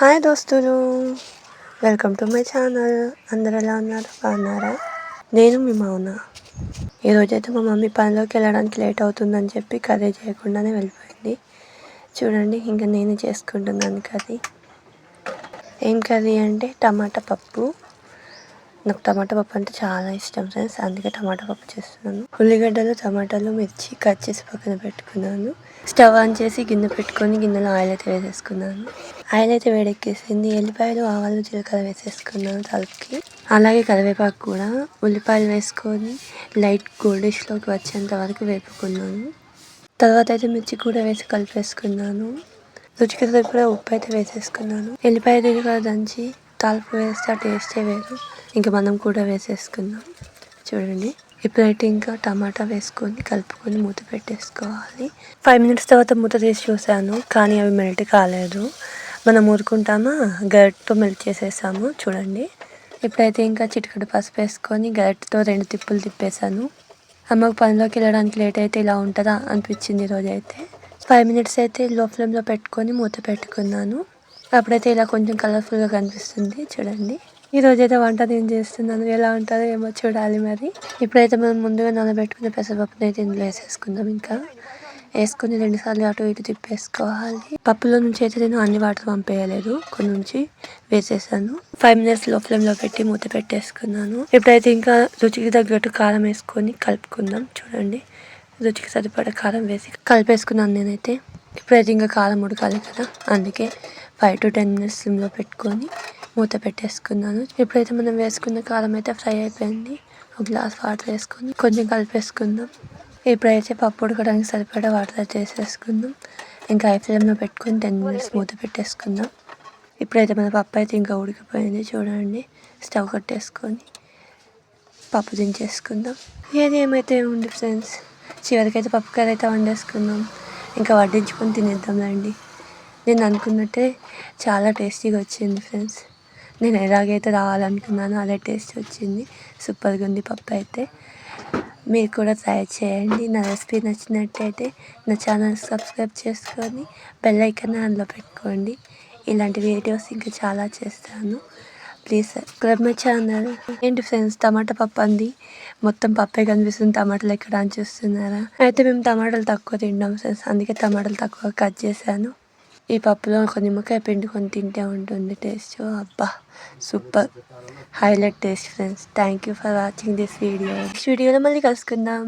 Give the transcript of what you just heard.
Hi దోస్తులు. Welcome to my channel. అందరు ఎలా ఉన్నారు? బాగున్నారా? నేను మీ మౌన. ఈరోజైతే మా మమ్మీ పనిలోకి వెళ్ళడానికి లేట్ అవుతుందని చెప్పి కర్రీ చేయకుండానే వెళ్ళిపోయింది. చూడండి ఇంకా నేను చేసుకుంటున్నాను కర్రీ. ఏం కర్రీ అంటే టమాటా పప్పు. నాకు టమాటా పప్పు అంటే చాలా ఇష్టం ఫ్రెండ్స్. అందుకే టమాటా పప్పు చేస్తున్నాను. ఉల్లిగడ్డలు టమాటాలు మిర్చి కట్ చేసి పక్కన పెట్టుకున్నాను. స్టవ్ ఆన్ చేసి గిన్నె పెట్టుకొని గిన్నెలో ఆయిల్ అయితే వేసేసుకున్నాను. ఆయిల్ అయితే వేడెక్కేసింది. ఎల్లిపాయలు ఆవాలు జీలకర్ర వేసేసుకున్నాను తలుపుకి. అలాగే కరివేపాకు కూడా ఉల్లిపాయలు వేసుకొని లైట్ గోల్డిష్లోకి వచ్చేంత వరకు వేపుకున్నాను. తర్వాత అయితే మిర్చి కూడా వేసి కలిపేసుకున్నాను. రుచికి సరిపడా ఉప్పు అయితే వేసేసుకున్నాను. ఎల్లిపాయ దగ్గర దంచి తాలింపు వేస్తే ఆ టేస్టే వేరు. ఇంకా మనం కూడా వేసేసుకుందాం. చూడండి. ఇప్పుడైతే ఇంకా టమాటా వేసుకొని కలుపుకొని మూత పెట్టేసుకోవాలి. ఫైవ్ మినిట్స్ తర్వాత మూత తీసి చూసాను కానీ అవి మెల్ట్ కాలేదు. మనం ఊరుకుంటామా? గరిటతో మెల్ట్ చేసేసాము. చూడండి. ఇప్పుడైతే ఇంకా చిటికడు పసుపు వేసుకొని గరిటతో రెండు తిప్పులు తిప్పేశాను. అమ్మకు పనిలోకి వెళ్ళడానికి లేట్ అయితే ఇలా ఉంటుందా? అనిపించింది ఈరోజు అయితే ఫైవ్ మినిట్స్ అయితే లో ఫ్లేమ్లో పెట్టుకొని మూత పెట్టుకున్నాను. అప్పుడైతే ఇలా కొంచెం కలర్ఫుల్గా కనిపిస్తుంది చూడండి. ఈ రోజైతే వంట నేను చేస్తున్నాను. ఎలా ఉంటుందో ఏమో చూడాలి మరి. ఇప్పుడైతే మనం ముందుగా నానబెట్టుకున్న పెసరపప్పుని అయితే ఇందులో వేసేసుకుందాం ఇంకా. వేసుకుని రెండుసార్లు అటు ఇటు తిప్పేసుకోవాలి. పప్పులో నుంచి అయితే నేను అన్ని వాటర్ పంపేయలేదు. కొన్ని నుంచి వేసేసాను. ఫైవ్ మినిట్స్లో ఫ్లేమ్లో పెట్టి మూత పెట్టేసుకున్నాను. ఇప్పుడైతే ఇంకా రుచికి తగ్గట్టు కారం వేసుకొని కలుపుకుందాం. చూడండి. రుచికి సరిపడా కారం వేసి కలిపేసుకున్నాను నేనైతే. ఇప్పుడైతే ఇంకా కారం ఉడకాలి కదా. అందుకే ఫైవ్ టు టెన్ మినిట్స్ సిమ్లో పెట్టుకొని మూత పెట్టేసుకున్నాను. ఇప్పుడైతే మనం వేసుకున్న కారం అయితే ఫ్రై అయిపోయింది. ఒక గ్లాస్ వాటర్ వేసుకొని కొంచెం కలిపేసుకుందాం ఇప్పుడైతే పప్పు ఉడకడానికి సరిపడా వాటర్ చేసేసుకుందాం ఇంకా హై ఫ్లేమ్లో పెట్టుకొని టెన్ మినిట్స్ మూత పెట్టేసుకుందాం ఇప్పుడైతే మన పప్పు అయితే ఇంకా ఉడికిపోయింది చూడండి. స్టవ్ కట్టేసుకొని పప్పు దించేసుకుందాం. ఏది ఏమైతే ఉంది ఫ్రెండ్స్? చివరికైతే పప్పు కర్రీ అయితే వండేసుకుందాం ఇంకా వడ్డించుకొని తినేద్దాం రండి నేను అనుకున్నట్టే చాలా టేస్టీగా వచ్చింది ఫ్రెండ్స్. నేను ఎలాగైతే రావాలనుకున్నానో అదే టేస్ట్ వచ్చింది. సూపర్గా ఉంది పప్పు అయితే. మీరు కూడా ట్రై చేయండి. నా రెసిపీ నచ్చినట్టయితే నా ఛానల్ సబ్స్క్రైబ్ చేసుకొని బెల్ ఐకన్ అందులో పెట్టుకోండి. ఇలాంటి వీడియోస్ ఇంకా చాలా చేస్తాను. Please subscribe my channel. ఏంటి ఫ్రెండ్స్ టమాటా పప్పు అంది. మొత్తం పప్పే కనిపిస్తుంది. టమాటాలు ఎక్కడ అని చూస్తున్నారా? అయితే మేము టమాటాలు తక్కువ తింటాం ఫ్రెండ్స్. అందుకే టమాటాలు తక్కువ కట్ చేశాను. ఈ పప్పులో ఒక నిమ్మకాయ పిండుకొని తింటే ఉంటుంది టేస్ట్. అబ్బా super. Highlight taste friends. Thank you for watching this video next వీడియోలో మళ్ళీ కలుసుకుందాం.